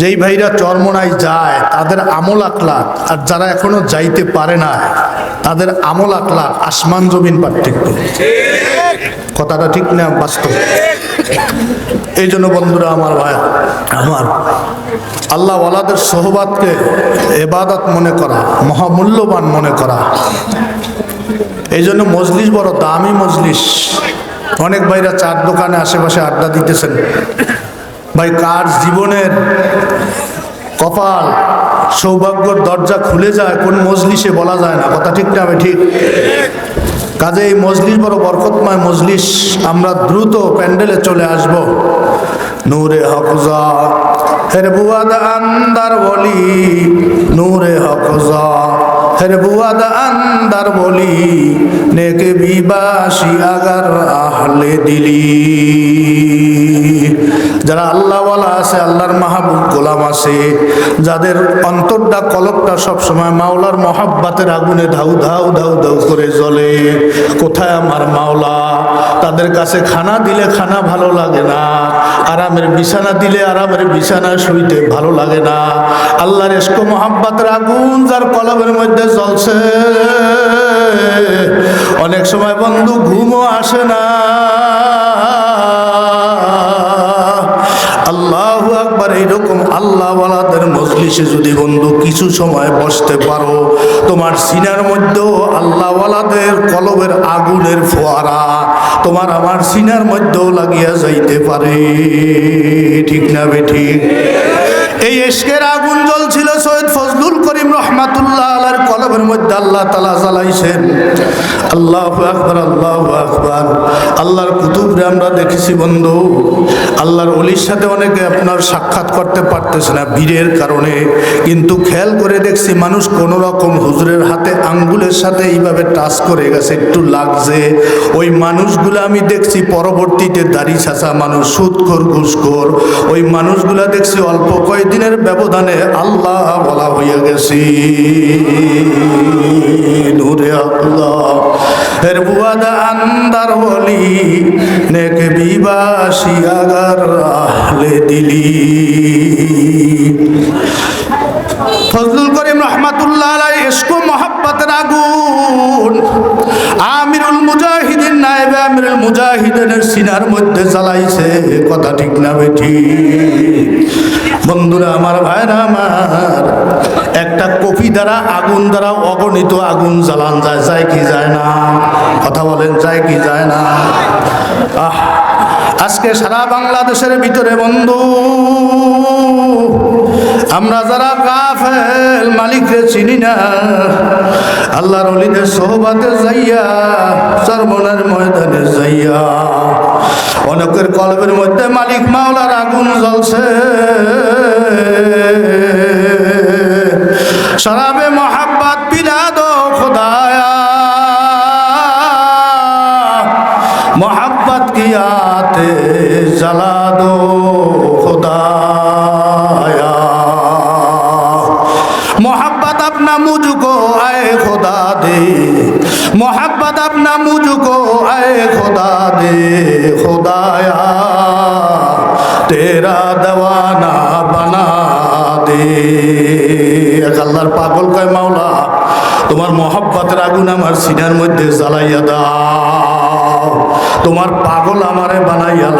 যেই ভাইরা চরমনায় যায়, তাদের আমল আখলাক আর যারা এখনও যাইতে পারে না, তাদের আমল আখলাক আসমান জমিন পার্থক্য। কথাটা ঠিক না, বাস্তব? এই জন্য বন্ধুরা আমার ভাই, আমার আল্লাহ ওয়ালাদের সোহবাদকে এবাদত মনে করা, মহামূল্যবান মনে করা। এই জন্য মজলিস বড় দামি মজলিস। অনেক ভাইরা চার দোকানে আশেপাশে আড্ডা দিতেছেন। ভাই, কার জীবনের কপাল সৌভাগ্যর দরজা খুলে যায়, কোন মজলিসে বলা যায় না। কথা ঠিক না আমি ঠিক। কাজে এই মজলিস বড় বরকতময় মজলিস। আমরা দ্রুত প্যান্ডেলে চলে আসব। নূরে হকজা হের বুয়াদ আন্দার বলি নূরে হকজা বুয়াদ আন্দার বলি, নেকে বিবাসী আগার আহলে দিলি। যারা আল্লাহওয়ালা আছে, আল্লাহর মাহবুব গোলাম আছে, যাদের অন্তরটা কলকটা সবসময় মাওলার মহাব্বাতের আগুনে ধাউ ধাউ ধাউ ধাউ করে জ্বলে। কোথায় আমার মাওলা? তাদের কাছে খানা দিলে খানা ভালো লাগে না। আরামের বিছানা দিলে আরামের বিছানা শুইতে ভালো লাগে না। আল্লাহর এসকো মহাব্বাতের আগুন যার কলবের মধ্যে জ্বলছে। অনেক সময় বন্ধু ঘুমও আসে না। আল্লাহ আকবার এইরকম আল্লাহওয়ালাদের মজলিসে যদি বন্ধু কিছু সময় বসতে পারো, তোমার সিনার মধ্যেও আল্লাহওয়ালাদের কলবের আগুনের ফোয়ারা তোমার আমার সিনার মধ্যেও লাগিয়া যাইতে পারে। ঠিক না বে ঠিক? এই এশকের আগুন জ্বলছিল সৈয়দ ফজলুল করিম রহমাতুল্লাহ আলার কলবের মধ্যে আল্লাহ তালা জ্বালাইছেন। আল্লাহ আকবর আল্লাহ আকবর। আল্লাহর কুতুবরে আমরা দেখেছি, বন্ধু, আল্লাহর অলির সাথে অনেকে আপনার সাক্ষাৎ করতে পারতেছে না ভিড়ের কারণে। কিন্তু খেয়াল করে দেখছি, মানুষ কোন রকম হুজুরের হাতে আঙ্গুলের সাথে এইভাবে টাচ করে গেছে, একটু লাগছে। ওই মানুষগুলো আমি দেখছি, পরবর্তীতে দাড়ি ছাঁচা মানুষ সুদখোর ঘুষখোর। ওই মানুষগুলা দেখছি, অল্প কয়েকদিনের ব্যবধানে আল্লাহ বলা হইয়া গেছি। নূরে আল্লাহ। এর বুয়াদা আন্দার বলি নেকে বিবাসী আগার আহলে দিলি। ফজলুল করিম রহমাতুল্লাহ আলাই এসকো মহাব্বতের আগুন। আমিরুল মুজাহিদিন নায়েবে, আমিরুল মুজাহিদিনের সিনার মধ্যে জ্বালাইছে, কথা ঠিক না বেঠি বন্ধুরা, আমার ভাইরা, আমার। একটা কফি দ্বারা, আগুন দ্বারা অগণিত আগুন জ্বালান যায় যায় কি যায় না? কথা বলেন, যায় কি যায় না? আহ, আজকে সারা বাংলাদেশের ভিতরে বন্ধু, আমরা যারা কাফেল মালিকরে চিনি না, আল্লাহর অলিদের সোহবাতে যাইয়া সর্বনের ময়দানে যাইয়া অনেকের কলবের মধ্যে মালিক মাওলার আগুন জ্বলছে। সারাবে মহাব্বাত পিলা দো খোদায়। মহাব্বাত কিয়াতে জ্বালা দো। তোমার মহাব্বতের আগুন আমার সিনার মধ্যে জ্বালাইয়া দাও। তোমার পাগল আমারে বানাইয়া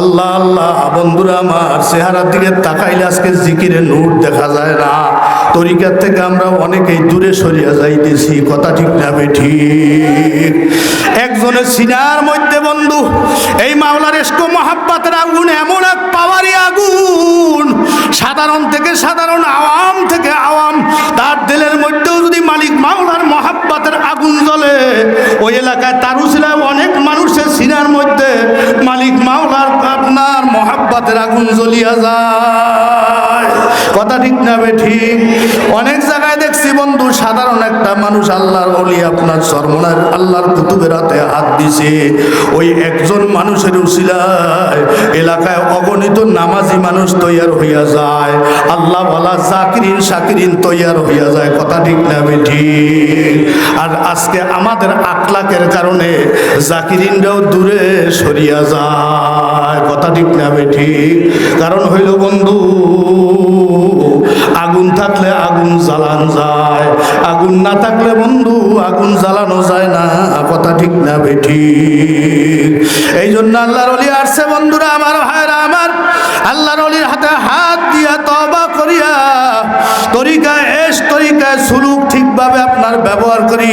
আল্লাহ আল্লাহ, বন্ধুরা, আমার চেহারার দিকে তাকাইলে আজকে জিকিরে নূর দেখা যায় না। তরিকার থেকে আমরা অনেকেই দূরে সরিয়া যাইতেছি, কথা ঠিক না ঠিক। একজনের সিনার মধ্যে বন্ধু, এই মাওলার এসকো মহাব্বাতের আগুন এমন এক পাওয়ারি আগুন। সাধারণ থেকে সাধারণ আওয়াম থেকে আওয়াম, তার দিলের মধ্যেও যদি মালিক মাওলার মহাব্বাতের আগুন জ্বলে, ওই এলাকায় তারুসিলায় অনেক মানুষের সিনার মধ্যে মালিক মাওলার আপনার মহাব্বাতের আগুন জ্বলিয়া যায়। কথা ঠিক না ঠিক। অনেক জায়গায় দেখছি বন্ধু, সাধারণ একটা মানুষ আল্লাহর বলি আপনার সর্বনার আল্লাহর কুতুবের হাতে হাত দিছে। ওই একজন মানুষের উসিলায় এলাকায় অগণিত নামাজি মানুষ তৈয়ার হইয়া যায়। আল্লাহ বলা জাকিরিন শাকিরিন তৈয়ার হইয়া যায়। কথা ঠিক না ঠিক। আর আজকে আমাদের আকলাকের কারণে জাকিরিনরাও দূরে সরিয়া যায়। কথা ঠিক না ঠিক। কারণ হইল বন্ধু আগুন জ্বালান যায়। আগুন না থাকলে বন্ধু আগুন জ্বালানো যায় না, কথা ঠিক না বেঠি। এই জন্য আল্লাহর অলি আসছে বন্ধুরা, আমার ভাইরা আমার। আল্লাহর অলির হাতে হাত দিয়া তবা করিয়া তরিকায় এস, তরিকায় সুলুক ঠিকভাবে আপনার ব্যবহার করি।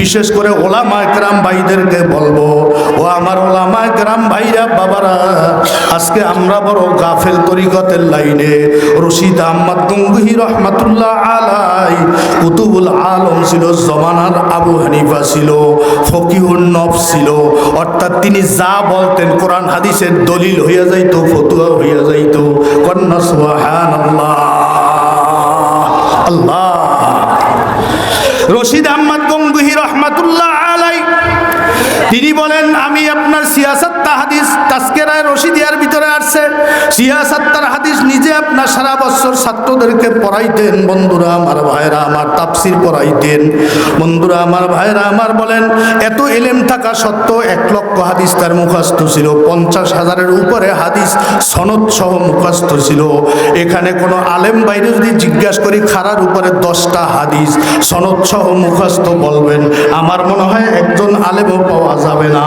বিশেষ করে ওলামা একরাম ভাইদেরকে বলব, ও আমার ওলামা একরাম ভাইরা, বাবারা, আজকে আমরা বড় গাফেল তরিকতের লাইনে রশিদ আহমদ গঙ্গুহি রহমাতুল্লাহ আলাই, কুতুবুল আলম ছিল, জমানার আবু হানিফা ছিল ফকিহুর নফ ছিল। অর্থাৎ তিনি যা বলতেন কোরআন হাদিসের দলিল হইয়া যাইতো, ফতুয়া হইয়া যাইতো। কন্যা সুহান আল্লাহ আল্লাহ। রশিদ আহমদ গঙ্গুহি রহমাতুল্লাহ আলাই তিনি বলেন আমি আপনার সিয়াসত হাদিস তাস্কেরায় রশিদিয়ার ভিতরে আসছে। সিয়াসত তার হাদিস নিজে আপনার সারা বছর ছাত্রদেরকে পড়াইতেন। বন্ধুরা আমার ভাইরা আমার তাপসির পড়াইতেন। বন্ধুরা আমার ভাইরা আমার বলেন, এত এলেম থাকা সত্ত্বেও এক লক্ষ হাদিস তার মুখস্থ ছিল। পঞ্চাশ হাজারের উপরে হাদিস সনদ সহ মুখস্থ ছিল। এখানে কোনো আলেম বাইরে যদি জিজ্ঞাসা করি, খারার উপরে দশটা হাদিস সনদ সহ মুখস্থ বলবেন। আমার মনে হয় একজন আলেমও পাওয়া যাবে না।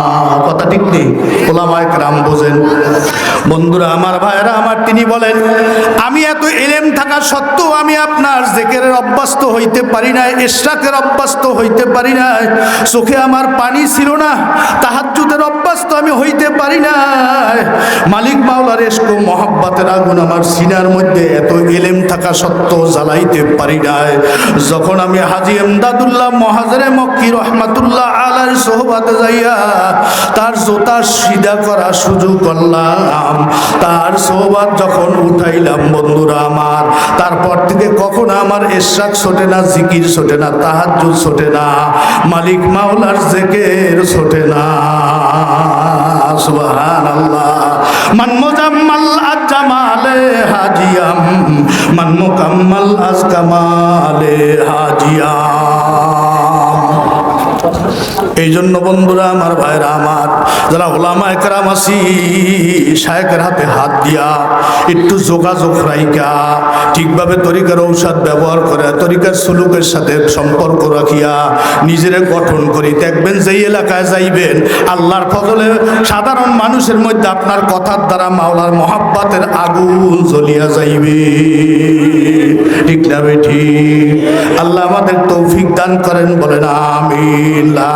কথা ঠিক নেই? ওলামায় রাম বোঝেন। বন্ধুরা, আমার ভাইরা আমার তিনি বলেন, আমি এত এলেম থাকা সত্ত্বেও আমি আপনার জেকেরের অভ্যস্ত হইতে পারি না এশরাকের অভ্যস্ত হইতে পারি না চোখে আমার পানি ছিল না, তাহাজ্জুদের অভ্যস্ত আমি হইতে পারি না মালিক মাওলার এসকো মহাব্বাতের আগুন আমার সিনার মধ্যে এত এলেম থাকা সত্ত্বেও জ্বালাইতে পারি না যখন আমি হাজি এমদাদুল্লাহ মহাজরে মক্কি রহমাতুল্লাহ আলার সোহবাতে যাইয়া তার জোতা সিধা করা সুযোগ করলাম। তার সোহবাত যখন উঠাইলাম, বন্ধুরা আমার, তারপর থেকে কখন আমার এশাক ছোটে না, জিকির ছোটে না, তাহাজ্জুদ ছোটে না, মালিক মাওলার জেকের ছোটে না। সুবহান আল্লাহ মান মুজাম্মাল আজ জামালে হাজিয়াম, মান মুকাম্মাল আজ কামালে হাজিয়াম। এই জন্য বন্ধুরা, আমার ভাইরা আমার, যারা ওলামা একরাম আছি, শায়কের হাতে হাত দিয়া একটু যোগাযোগ রাইকা ঠিকভাবে তরিকার ঔষধ ব্যবহার করে, তরিকার সুলুকের সাথে সম্পর্ক রাখিয়া নিজের গঠন করি। দেখবেন যেই এলাকায় যাইবেন, আল্লাহর ফজলে সাধারণ মানুষের মধ্যে আপনার কথার দ্বারা মাওলার মহাব্বাতের আগুন জ্বলিয়া যাইবে। ঠিক না ঠিক আল্লাহ আমাদের তৌফিক দান করেন, বলেন আমি লা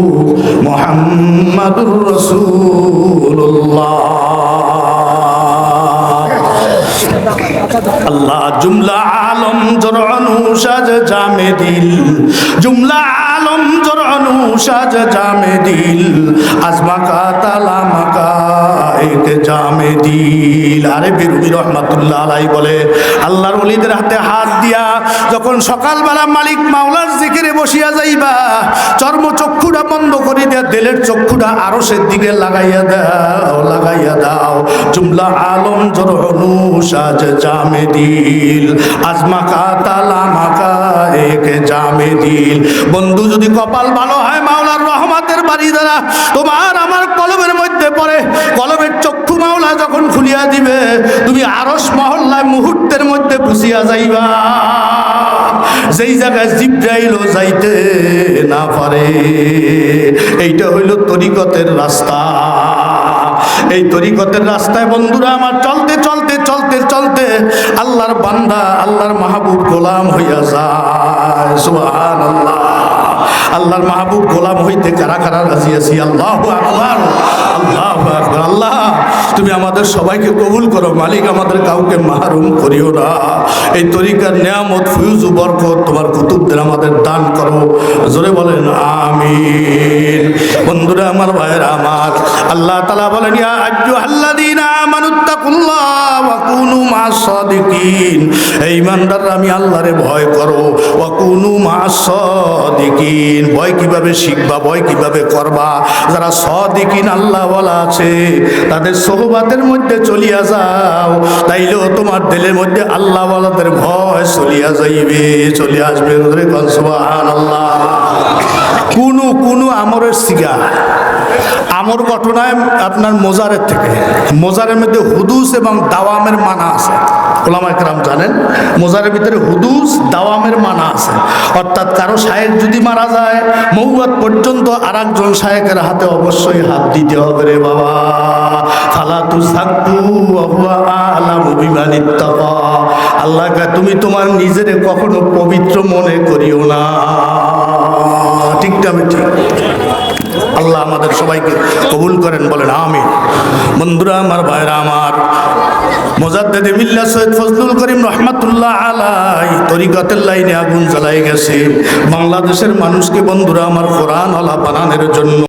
মুহাম্মাদুর রাসূলুল্লাহ। আল্লাহ জুমলা আলম জরনু সাজ জামে দিল। জুমলা আলম জরনু সাজ জামে দিল। আজমা কা, তালা মাকা এক জামে দিল। আরে বিরুবি রহমাতুল্লাহ আলাই বলে, আল্লাহর ওলিদের হাতে হাত দিয়া যখন সকালবেলা মালিক মাওলার জিকিরে বসিয়া যাইবা চর্ম চক্ষুটা বন্ধ করে দেয়া, দিলের চক্ষুটা আরশের দিকে লাগাইয়া দাও লাগাইয়া দাও। জুমলা আলম জরনু সাজ জামে দিল। আজমা জামে দিল। বন্ধু, যদি কপাল ভালো হয়, মাওলার রহমাতের বাড়ি দ্বারা তোমার আমার কলমের মধ্যে পড়ে, কলমের চক্ষু মাওলা যখন খুলিয়া দিবে, তুমি আরস মহল্লায় মুহূর্তের মধ্যে পুষিয়া যাইবা। যেই জায়গায় জিব্রাইলও যাইতে না পারে, এইটা হইল তরিকতের রাস্তা। এই তরিকতের রাস্তায় বন্ধুরা, আমার চলতে চলতে চলতে আল্লাহর বান্দা আল্লাহর মাহবুব গোলাম হইয়া যায়। সুবহান আল্লাহ আল্লাহর মাহবুব গোলাম হইতে কারা কারা রাজি আছি? আল্লাহ আল্লাহ আল্লাহ, তুমি আমাদের সবাইকে কবুল করো, মালিক আমাদের কাউকে মাহরুম করিও না। এই তরিকার নিয়ামত ফুয়ুজ বরকত তোমার কুতুবদের আমাদের দান করো। জোরে বলেন, আমিন। বন্ধুরা, আমার ভাইয়ের, আমার, আল্লাহ তালা বলেন, ইয়া আজ্জু আল্লাদিনা আমানুত্তাক ওয়াত্তাকুল্লাহ ওয়া কুনু মা'আস সাদিকিন। এই ইমানদাররা আমি আল্লাহরে ভয় করো। ওয়া কুনু মা'আস সাদিকিন ভয় কীভাবে শিখবা, ভয় কীভাবে করবা? যারা সদিকিন বলা আছে, তাদের সোহবাতের মধ্যে চলিয়া যাও। তাইলেও তোমার দিলের মধ্যে আল্লাহ আল্লাহওয়ালাদের ভয় চলিয়া যাইবে চলে আসবে। আল্লাহ কুনু, কোনো আমরের সিগা আমর ঘটনায় আপনার মোজারের থেকে। মোজারের মধ্যে হুদুস এবং দাওয়ামের মানা আছে। ওলামা একরাম জানেন, মোজারের ভিতরে হুদুস, দাওয়ামের মানা আছে। অর্থাৎ কারও শায়েক যদি মারা যায় মৌয়াত পর্যন্ত আর একজন শায়েকের হাতে অবশ্যই হাত দিতে হবে রে বাবা। ফালা তু সাকু আলাম বিমানিত আল্লাহ তুমি তোমার নিজেরে কখনো পবিত্র মনে করিও না। ঠিকটা আমি ঠিক আল্লাহ আমাদের সবাইকে কবুল করেন, বলেন আমি বন্ধুরা, আমার ভাইরা আমার মিল্লা করিম রহমাতুল্লাহ লাইনে আগুন গেছে। বাংলাদেশের মানুষকে, বন্ধুরা, আমার কোরআন আলা বানানোর জন্য